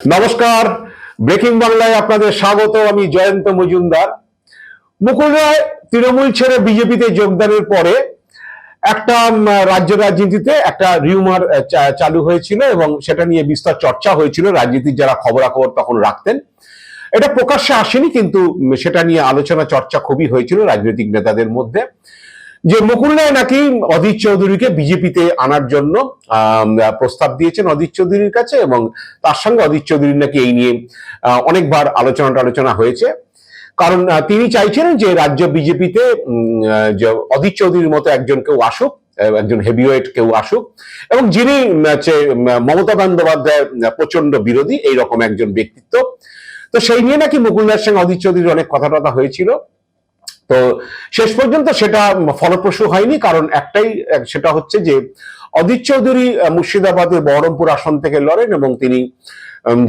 নমস্কার। ব্রেকিং বাংলায় আপনাদের স্বাগত, আমি জয়ন্ত মজুমদার। মুকুল রায় তৃণমূল ছেড়ে বিজেপিতে যোগদানের পরে একটা রাজ্য রাজনীতিতে একটা রিউমার চালু হয়েছিল এবং সেটা নিয়ে বিস্তর চর্চা হয়েছিল। রাজনীতির যারা খবরাখবর তখন রাখতেন। এটা প্রকাশ্যে আসেনি, কিন্তু সেটা নিয়ে আলোচনা চর্চা খুবই হয়েছিল রাজনৈতিক নেতাদের মধ্যে। যে মুকুল রায় নাকি অধীর চৌধুরীকে বিজেপিতে আনার জন্য প্রস্তাব দিয়েছেন অধীর চৌধুরীর কাছে এবং তার সঙ্গে অধীর চৌধুরীর নাকি এই নিয়ে অনেকবার আলোচনা টালোচনা হয়েছে। কারণ তিনি চাইছিলেন যে রাজ্য বিজেপিতে অধীর চৌধুরীর মতো একজন কেউ আসুক একজন হেভিওয়েট কেউ আসুক এবং যিনি মমতা বন্দ্যোপাধ্যায়ের প্রচণ্ড বিরোধী, এইরকম একজন ব্যক্তিত্ব। তো সেই নিয়ে নাকি মুকুল রায়ের সঙ্গে অধীর চৌধুরীর অনেক কথা টথা হয়েছিল। তো শেষ পর্যন্ত সেটা ফলপ্রসূ হয়নি, কারণ একটাই, সেটা হচ্ছে যে অধীর চৌধুরী মুর্শিদাবাদের বহরমপুর আসন থেকে লড়েন এবং তিনি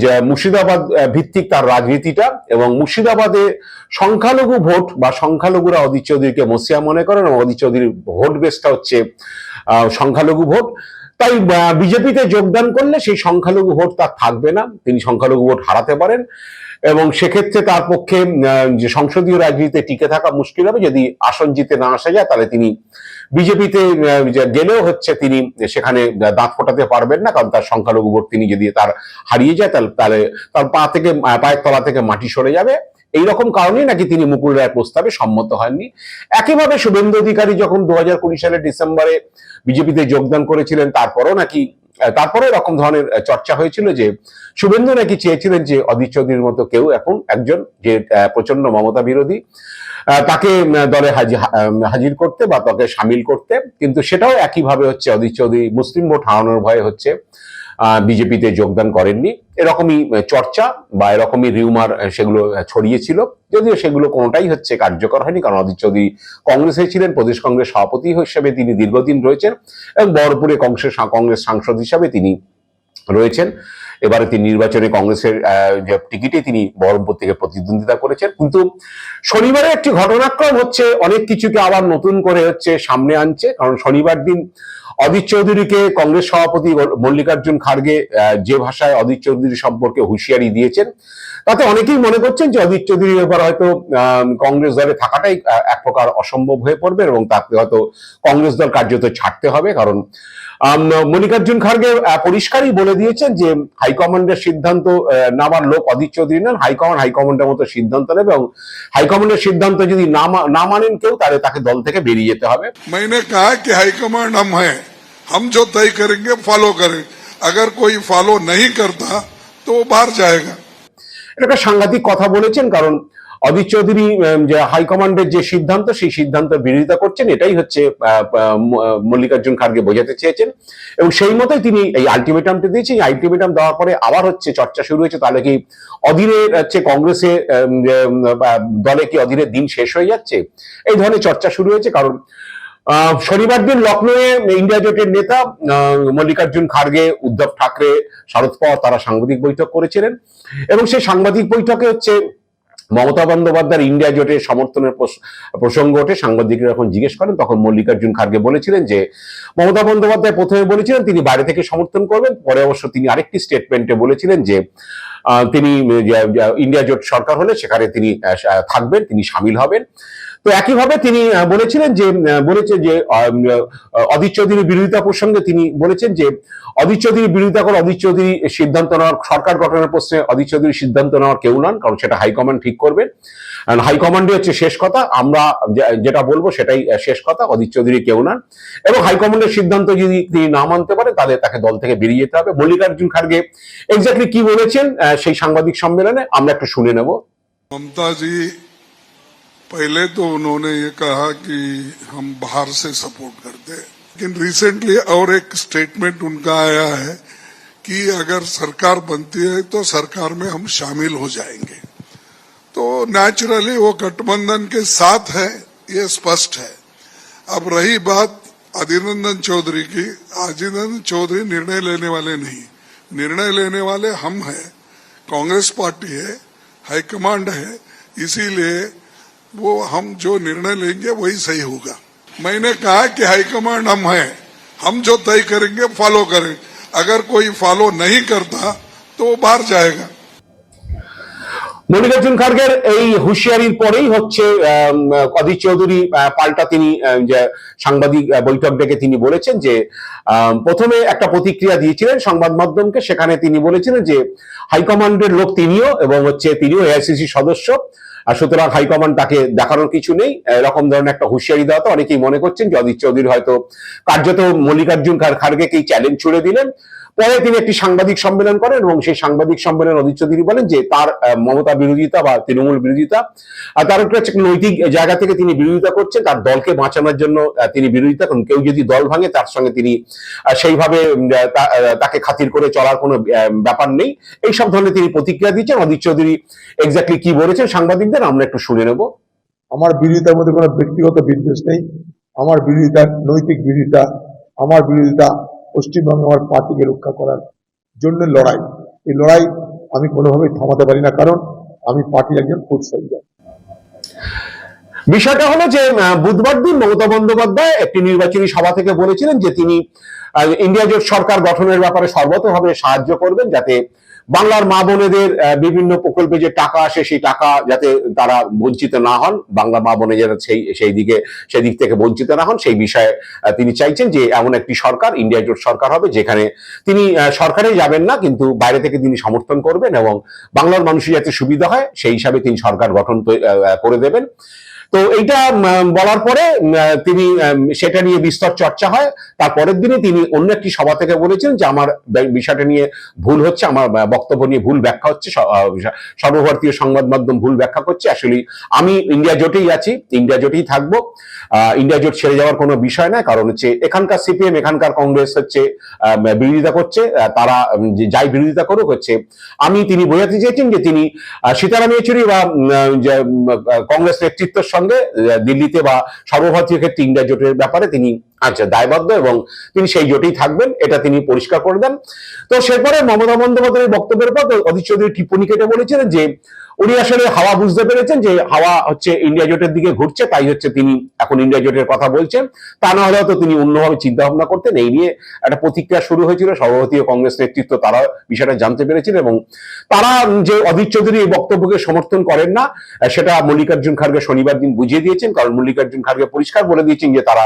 যে মুর্শিদাবাদ ভিত্তিক তার রাজনীতিটা এবং মুর্শিদাবাদে সংখ্যালঘু ভোট বা সংখ্যালঘুরা অধীর চৌধুরীকে মসিয়া মনে করেন এবং অধীর চৌধুরীর ভোট বেসটা হচ্ছে সংখ্যালঘু ভোট। তাই বিজেপিতে যোগদান করলে সেই সংখ্যালঘু ভোট তার থাকবে না, তিনি সংখ্যালঘু ভোট হারাতে পারেন। এবং সেক্ষেত্রে তার পক্ষে যে সংসদীয় রাজনীতিতে টিকে থাকা মুশকিল হবে। যদি আসন জিতে না আসা যায়, তাহলে তিনি বিজেপিতে গেলেও হচ্ছে তিনি সেখানে দাঁত ফোটাতে পারবেন না, কারণ তার সংখ্যালঘু ভোট তিনি যদি তার হারিয়ে যায়, তাহলে তাহলে তার পা থেকে পায়ের তলা থেকে মাটি সরে যাবে। এই রকম কারণেই নাকি তিনি মুকুল রায়ের প্রস্তাবে সম্মত হননি। একইভাবে শুভেন্দু অধিকারী যখন দু হাজার কুড়ি ডিসেম্বরে বিজেপিতে যোগদান করেছিলেন, তারপরও নাকি তারপরে এরকম ধরনের চর্চা হয়েছিল যে শুভেন্দু নাকি চেয়েছিলেন যে অধীর চৌধুরীর মতো কেউ এখন একজন যে প্রচণ্ড মমতা বিরোধী তাকে দলে হাজির করতে বা তাকে সামিল করতে। কিন্তু সেটাও একইভাবে হচ্ছে অধীর চৌধুরী মুসলিম ভোট হারানোর ভয়ে হচ্ছে। বিজেপিতে যোগদান করেননি। এরকমই চর্চা বা এরকমই রিউমার সেগুলো ছড়িয়েছিল। যদিও সেগুলো কোনোটাই হচ্ছে কার্যকর হয়নি, কারণ অজিত চৌধুরী কংগ্রেসে ছিলেন, প্রদেশ কংগ্রেস সভাপতি হিসেবে তিনি দীর্ঘদিন রয়েছেন এবং বহরমপুরে কংগ্রেস কংগ্রেস সাংসদ হিসাবে তিনি রয়েছেন। এবারে তিনি নির্বাচনে কংগ্রেসের যে টিকিটে তিনি বহরমপুর থেকে প্রতিদ্বন্দ্বিতা করেছেন। কিন্তু শনিবারে একটি ঘটনাক্রম হচ্ছে অনেক কিছুকে আবার নতুন করে হচ্ছে সামনে আনছে। কারণ শনিবার দিন অধীর চৌধুরীকে কংগ্রেস সভাপতি মল্লিকার্জুন আহ, যে ভাষায় অধীর চৌধুরী সম্পর্কে হুঁশিয়ারি দিয়েছেন। তাতে অনেকেই মনে করছেন যে অধীর চৌধুরী এবার হয়তো কংগ্রেস দলে থাকাটাই এক প্রকার অসম্ভব হয়ে পড়বে এবং তাকে হয়তো কংগ্রেস দল কার্যত ছাড়তে হবে। কারণ মল্লিকার্জুন খার্গে আহ, পরিষ্কারই বলে দিয়েছেন যে হাইকমান্ডের সিদ্ধান্ত আহ, নেওয়ার লোক অধীর চৌধুরী নেন হাইকমান্ড হাইকমান্ডের মতো সিদ্ধান্ত নেবে এবং হাইকমান্ডের সিদ্ধান্ত যদি না মা- না মানেন কেউ তাহলে তাকে দল থেকে বেরিয়ে যেতে হবে मैंने कहा कि हाईकमांड हम हैं हम जो तय करेंगे फॉलो करें अगर कोई फॉलो नहीं करता तो वो बाहर जाएगा এটা একটা সাংঘাতিক কথা বলেছেন কারণ অধীর চৌধুরী যে হাইকমান্ডের যে সিদ্ধান্ত, সেই সিদ্ধান্ত বিরোধিতা করছেন, এটাই হচ্ছে মল্লিকার্জুন খার্গে বোঝাতে চেয়েছেন। এবং সেই মতোই তিনি এই আলটিমেটামটি দিয়েছেন। এই আলটিমেটাম দেওয়ার পরে আবার হচ্ছে চর্চা শুরু হয়েছে। তাহলে কি অধীরের হচ্ছে কংগ্রেসে দলে কি অধীরের দিন শেষ হয়ে যাচ্ছে? এই ধরনের চর্চা শুরু হয়েছে। কারণ শনিবার দিন লখনৌয়ে ইন্ডিয়া জোটের নেতা মল্লিকার্জুন খার্গে উদ্ধব ঠাকরে, শরদ পাওয়ার, তারা সাংবাদিক বৈঠক করেছিলেন। এবং সেই সাংবাদিক বৈঠকে হচ্ছে মমতা বন্দ্যোপাধ্যায়ের ইন্ডিয়া জোটের সমর্থনের প্রসঙ্গ ওঠে। সাংবাদিকরা যখন জিজ্ঞেস করেন, তখন মল্লিকার্জুন খার্গে বলেছিলেন যে, মমতা বন্দ্যোপাধ্যায় প্রথমে বলেছিলেন তিনি বাইরে থেকে সমর্থন করবেন, পরে অবশ্য তিনি আরেকটি স্টেটমেন্টে বলেছিলেন যে তিনি ইন্ডিয়া জোট সরকার হলে সেখানে তিনি থাকবেন, তিনি সামিল হবেন। তো একইভাবে তিনি বলেছিলেন যে বলেছে যে অদিত চৌধুরীর বিরোধিতা প্রসঙ্গে তিনি বলেছেন যে অদিত চৌধুরীর বিরোধিতা করে অদিত চৌধুরী সিদ্ধান্ত নেওয়ার, সরকার গঠনের প্রশ্নে অদিত চৌধুরীর সিদ্ধান্ত নেওয়ার কেউ নন, কারণ সেটা হাইকমান্ড ঠিক করবেন হাইকমান্ডই হচ্ছে শেষ কথা, আমরা যেটা বলব সেটাই শেষ কথা অদিত চৌধুরী কেউ নন। এবং হাইকমান্ডের সিদ্ধান্ত যদি তিনি না মানতে পারে, তাহলে তাকে দল থেকে বেরিয়ে যেতে হবে। মল্লিকার্জুন খার্গে এক্স্যাক্টলি কি বলেছেন সেই সাংবাদিক সম্মেলনে, আমরা একটু শুনে নেব। মমতাজি पहले तो उन्होंने ये कहा कि हम बाहर से सपोर्ट करते हैं। लेकिन रिसेंटली और एक स्टेटमेंट उनका आया है कि अगर सरकार बनती है तो सरकार में हम शामिल हो जाएँगे। तो नेचुरली वो गठबंधन के साथ है, ये स्पष्ट है। अब रही बात अधीररंजन चौधरी की। अधीररंजन चौधरी निर्णय लेने वाले नहीं। निर्णय लेने वाले हम हैं, कांग्रेस पार्टी है, हाईकमांड है, इसीलिए वो हम जो निर्णय लेंगे वही सही होगा मैंने कहा कि हाईकमांड हम हैं हम जो तय करेंगे फॉलो करें अगर कोई फॉलो नहीं करता तो तो वो बाहर जाएगा মল্লিকার্জুন খার্গের এই হুঁশিয়ারির পরেই হচ্ছে আম, অধীর চৌধুরী আহ, পাল্টা তিনি আহ, যে সাংবাদিক আহ, বৈঠক ডেকে তিনি বলেছেন যে আম, প্রথমে একটা প্রতিক্রিয়া দিয়েছিলেন সংবাদ মাধ্যমকে সেখানে তিনি বলেছিলেন যে হাইকমান্ডের লোক তিনিও এবং হচ্ছে তিনিও এআইসিসি সদস্য আর সুতরাং হাইকমান্ড তাকে দেখানোর কিছু নেই। এরকম ধরনের একটা হুঁশিয়ারি দেওয়া তো অনেকেই মনে করছেন যে অধীর চৌধুরী হয়তো কার্যত মল্লিকার্জুন খার- খার্গেকেই চ্যালেঞ্জ ছুড়ে দিলেন। পরে তিনি একটি সাংবাদিক সম্মেলন করেন এবং সেই সাংবাদিক সম্মেলন অধীর চৌধুরী বলেন যে তার মমতা বিরোধিতা বা তৃণমূল বিরোধিতা, আর তার একটা হচ্ছে নৈতিক জায়গা থেকে তিনি বিরোধিতা করছেন, তার দলকে বাঁচানোর জন্য তিনি বিরোধিতা করেন। কেউ যদি দল ভাঙে, তার সঙ্গে তিনি সেইভাবে তাকে খাতির করে চলার কোনো ব্যাপার নেই। এই সব ধরনের তিনি প্রতিক্রিয়া দিচ্ছেন। অধীর চৌধুরী এক্স্যাক্টলি কি বলেছেন সাংবাদিকদের আমরা একটু শুনে নেব। আমার বিরোধিতার মধ্যে কোনো ব্যক্তিগত বিদ্বেষ নেই। আমার বিরোধিতা নৈতিক বিরোধিতা আমার বিরোধিতা পশ্চিমবঙ্গে আমার পার্টিকে রক্ষা করার জন্য লড়াই। এই লড়াই আমি কোনোভাবেই থামাতে পারি না কারণ আমি পার্টির একজন ফুড সোলজার বিষয়টা হলো যে বুধবার দিন মমতা বন্দ্যোপাধ্যায় একটি নির্বাচনী সভা থেকে বলেছিলেন যে তিনি ইন্ডিয়া জোট সরকার গঠনের ব্যাপারে সর্বতভাবে সাহায্য করবেন যাতে বাংলার মা বোনেদের বিভিন্ন প্রকল্পে যে টাকা আসে, সেই টাকা যাতে তারা বঞ্চিত না হন, বাংলা মা বোনে যারা সেই সেই দিকে, সেই দিক থেকে বঞ্চিত না হন, সেই বিষয়ে তিনি চাইছেন যে এমন একটি সরকার, ইন্ডিয়া জোট সরকার হবে, যেখানে তিনি সরকারে যাবেন না, কিন্তু বাইরে থেকে তিনি সমর্থন করবেন এবং বাংলার মানুষের যাতে সুবিধা হয়, সেই হিসাবে তিনি সরকার গঠন করে দেবেন। তো এইটা বলার পরে তিনি সেটা নিয়ে বিস্তর চর্চা হয়। তার পরের দিনে তিনি অন্য একটি সভা থেকে বলেছেন যে, আমার বিষয়টা নিয়ে ভুল হচ্ছে, আমার বক্তব্য নিয়ে ভুল ব্যাখ্যা হচ্ছে সর্বভারতীয় সংবাদ মাধ্যম ভুল ব্যাখ্যা করছে। আসলে আমি ইন্ডিয়া জোটেই আছি, ইন্ডিয়া জোটেই থাকব। ইন্ডিয়া জোট ছেড়ে যাওয়ার কোনো বিষয় না কারণ হচ্ছে এখানকার সিপিএম, এখানকার কংগ্রেস হচ্ছে বিরোধিতা করছে তারা যাই বিরোধিতা করুক হচ্ছে, আমি তিনি বোঝাতে চেয়েছেন যে তিনি সীতারাম ইয়েচুরি বা কংগ্রেস নেতৃত্বের সঙ্গে আহ, দিল্লিতে বা সর্বভারতীয় ক্ষেত্রে ইন্ডিয়া জোটের ব্যাপারে তিনি আচ্ছা দায়বদ্ধ এবং তিনি সেই জোটেই থাকবেন, এটা তিনি পরিষ্কার করে দেন। তো সেরপরে মমতা বন্দ্যোপাধ্যায়ের বক্তব্যের পর অধীর চৌধুরী টিপ্পণী কেটে বলেছিলেন যে উনি আসলে হাওয়া বুঝতে পেরেছেন যে হাওয়া হচ্ছে ইন্ডিয়া জোটের দিকে ঘুরছে, তাই হচ্ছে তিনি এখন ইন্ডিয়া জোটের কথা বলছেন। তা না হলে তো তিনি অন্যভাবে চিন্তা ভাবনা করতেন। এই নিয়ে একটা প্রতিক্রিয়া শুরু হয়েছিল। সর্বভারতীয় কংগ্রেস নেতৃত্ব তারা বিষয়টা জানতে পেরেছেন এবং তারা যে অধীর চৌধুরী এই বক্তব্যকে সমর্থন করেন না, সেটা মল্লিকার্জুন খার্গে শনিবার দিন বুঝিয়ে দিয়েছেন। কারণ মল্লিকার্জুন খার্গে পরিষ্কার বলে দিয়েছেন যে তারা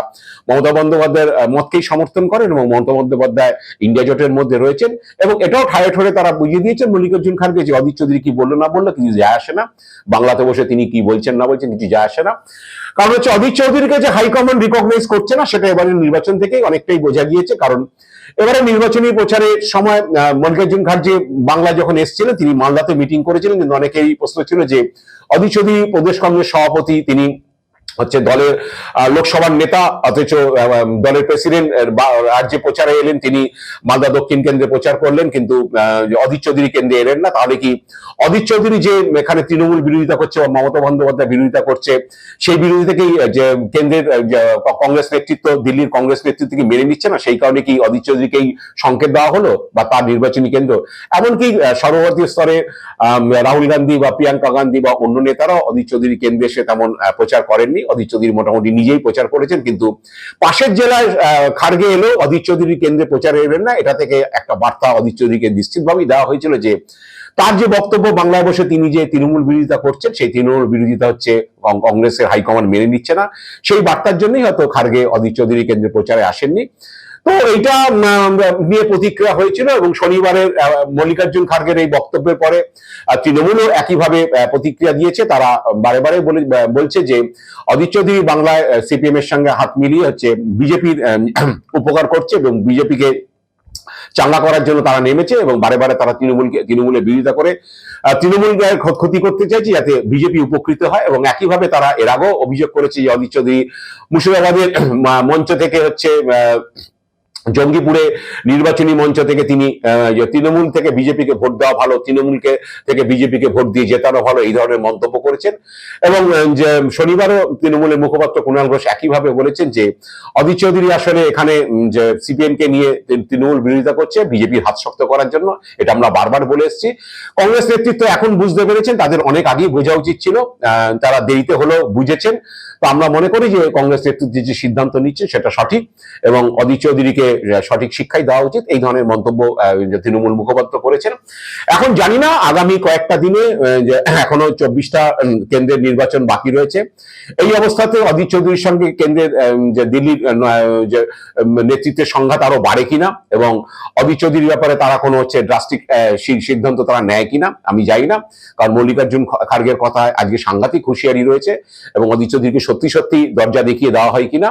মমতা বন্দ্যোপাধ্যায়ের মতকেই সমর্থন করেন এবং মমতা বন্দ্যোপাধ্যায় ইন্ডিয়া জোটের মধ্যে রয়েছেন এবং এটাও ঠায়ে ঠোরে তারা বুঝিয়ে দিয়েছেন। মল্লিকার্জুন খার্গে যে অধীর চৌধুরী কি বলল না বলল কিছু যায় আসে না। বাংলাতে বসে তিনি কি বলছেন না বলছেন কিছু যায় আসে না। কারণ হচ্ছে অধীর চৌধুরীকে যে হাইকমান্ড রিকগনাইজ করছে না, সেটা এবারে নির্বাচন থেকেই অনেকটাই বোঝা গিয়েছে। কারণ এবারে নির্বাচনী প্রচারের সময় মল্লিকার্জুন খার্গে বাংলা যখন এসেছিলেন, তিনি মালদাতে মিটিং করেছিলেন, কিন্তু অনেকেই প্রশ্ন ছিল যে অধীর চৌধুরী প্রদেশ কংগ্রেস সভাপতি তিনি হচ্ছে দলের লোকসভার নেতা, অথচ দলের প্রেসিডেন্ট রাজ্যে প্রচারে এলেন, তিনি মালদা দক্ষিণ কেন্দ্রে প্রচার করলেন, কিন্তু অধীর চৌধুরী কেন্দ্রে এলেন না, তাহলে কি অধীর চৌধুরী যে এখানে তৃণমূল বিরোধিতা করছে বা মমতা বন্দ্যোপাধ্যায় বিরোধিতা করছে, সেই বিরোধী থেকেই যে কেন্দ্রের কংগ্রেস নেতৃত্ব, দিল্লির কংগ্রেস নেতৃত্ব কি মেনে নিচ্ছে না? সেই কারণে কি অধীর চৌধুরীকেই সংকেত দেওয়া হলো বা তার নির্বাচনী কেন্দ্র? এমনকি সর্বভারতীয় স্তরে রাহুল গান্ধী বা প্রিয়াঙ্কা গান্ধী বা অন্য নেতারাও অধীর চৌধুরী কেন্দ্রে সে তেমন প্রচার করেননি। অধীর চৌধুরী মোটামুটি নিজেই প্রচার করেছেন, কিন্তু পাশের জেলায় খার্গে এলেও অধীর চৌধুরী কেন্দ্রে প্রচার এলেন না। এটা থেকে একটা বার্তা অধীর চৌধুরীকে নিশ্চিতভাবেই দেওয়া হয়েছিল যে তার যে বক্তব্য বাংলায় বসে তিনি যে তৃণমূল বিরোধিতা করছেন, সেই তৃণমূল বিরোধিতা হচ্ছে কংগ্রেসের হাইকমান্ড মেনে নিচ্ছে না। সেই বার্তার জন্যই হয়তো খার্গে অধীর চৌধুরী কেন্দ্রে প্রচারে আসেননি। তো উম, নিয়ে প্রতিক্রিয়া হয়েছিল এবং শনিবারের মল্লিকার্জুন খার্গের এই বক্তব্যের পরে তৃণমূলও একইভাবে প্রতিক্রিয়া দিয়েছে। তারা বারে বারে বলে বলছে যে অধীর চৌধুরী বাংলায় সিপিএম এর সঙ্গে হাত মিলিয়ে হচ্ছে বিজেপির উপকার করছে এবং বিজেপিকে চাঙ্গা করার জন্য তারা নেমেছে এবং বারে বারে তারা তৃণমূলকে তৃণমূলের বিরোধিতা করে। তৃণমূলকে ক্ষ- ক্ষতি করতে চাইছে যাতে বিজেপি উপকৃত হয় এবং একইভাবে তারা এর আগেও অভিযোগ করেছে যে অধীর চৌধুরী মুর্শিদাবাদের মঞ্চ থেকে হচ্ছে জঙ্গিপুরে নির্বাচনী মঞ্চ থেকে তিনি তৃণমূল থেকে বিজেপিকে ভোট দেওয়া ভালো, তৃণমূলকে থেকে বিজেপিকে ভোট দিয়ে জেতানো ভালো, এই ধরনের মন্তব্য করেছেন। এবং যে শনিবারও তৃণমূলের মুখপাত্র কুণাল ঘোষ একইভাবে বলেছেন যে অধীর চৌধুরী আসলে এখানে যে সিপিএমকে নিয়ে তৃণমূল বিরোধিতা করছে, বিজেপির হাত শক্ত করার জন্য, এটা আমরা বারবার বলে এসেছি। কংগ্রেস নেতৃত্ব এখন বুঝতে পেরেছেন, তাদের অনেক আগেই বোঝা উচিত ছিল তারা দেরিতে হলেও বুঝেছেন। তো আমরা মনে করি যে কংগ্রেস নেতৃত্বে যে সিদ্ধান্ত নিচ্ছে, সেটা সঠিক। এবং অধীর চৌধুরীকে সঠিক শিক্ষাই দেওয়া উচিত। এই ধরনের মন্তব্য তৃণমূল মুখপাত্র করেছেন। এখন জানি না আগামী কয়েকটা দিনে এখনও চব্বিশটা কেন্দ্রের নির্বাচন বাকি রয়েছে। এই অবস্থাতে অধীর চৌধুরীর সঙ্গে কেন্দ্রের যে দিল্লির যে নেতৃত্বের সংঘাত আরও বাড়ে কিনা এবং অধীর চৌধুরীর ব্যাপারে তারা কোনো হচ্ছে ড্রাস্টিক সিদ্ধান্ত তারা নেয় কিনা, আমি জানি না। কারণ মল্লিকার্জুন খার্গের কথায় আজকে সাংঘাতিক হুঁশিয়ারি রয়েছে এবং অধীর চৌধুরীকে সত্যি সত্যি দরজা দেখিয়ে দেওয়া হয় কিনা।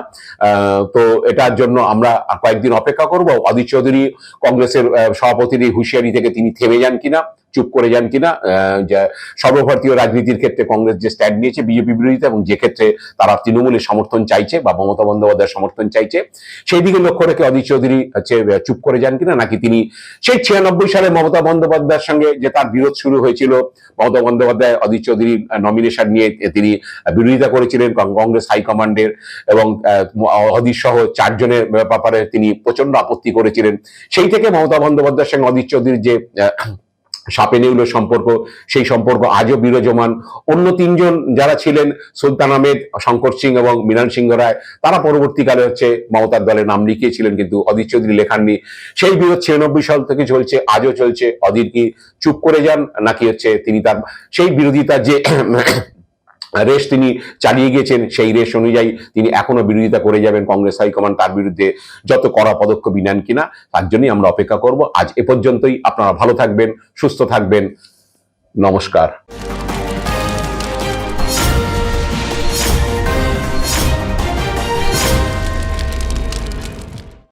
তো এটার জন্য আমরা কয়েকদিন অপেক্ষা করব? আদি চৌধুরী কংগ্রেসের সভাপতির হুঁশিয়ারি থেকে তিনি থেমে যান কিনা? চুপ করে যান কিনা সর্বভারতীয় রাজনীতির ক্ষেত্রে কংগ্রেস যে স্ট্যান্ড নিয়েছে বিজেপি বিরোধিতা এবং যে ক্ষেত্রে তারা তৃণমূলের সমর্থন চাইছে বা মমতা বন্দ্যোপাধ্যায়ের সমর্থন চাইছে, সেই দিকে লক্ষ্য রেখে অধীর চৌধুরী হচ্ছে চুপ করে যান কিনা, নাকি তিনি সেই ছিয়ানব্বই সালে মমতা বন্দ্যোপাধ্যায়ের সঙ্গে যে তার বিরোধ শুরু হয়েছিল, মমতা বন্দ্যোপাধ্যায় অধীর চৌধুরী নমিনেশন নিয়ে তিনি বিরোধিতা করেছিলেন কংগ্রেস হাইকমান্ডের এবং অধীর সহ চারজনের ব্যাপারে তিনি প্রচণ্ড আপত্তি করেছিলেন। সেই থেকে মমতা বন্দ্যোপাধ্যায়ের সঙ্গে অধীর চৌধুরীর যে সাপে নেউলের সম্পর্ক, সেই সম্পর্ক আজও বিরাজমান। অন্য তিনজন যারা ছিলেন, সুলতান আহমেদ, শঙ্কর সিং এবং মৃণাল সিংহ রায়, তারা পরবর্তীকালে হচ্ছে মমতার দলে নাম লিখিয়েছিলেন কিন্তু অধীর চৌধুরী লেখাননি। সেই বিরোধ ছিয়ানব্বই সাল থেকে চলছে, আজও চলছে। অধীর কি চুপ করে যান, নাকি হচ্ছে তিনি তার সেই বিরোধিতা যে রেশ তিনি চালিয়ে গিয়েছেন, সেই রেশ অনুযায়ী তিনি এখনও বিরোধিতা করে যাবেন কংগ্রেস হাইকমান্ড, তার বিরুদ্ধে যত কড়া পদক্ষেপ নেন কিনা, তার জন্যই আমরা অপেক্ষা করব। আজ এ পর্যন্তই, আপনারা ভালো থাকবেন, সুস্থ থাকবেন। নমস্কার।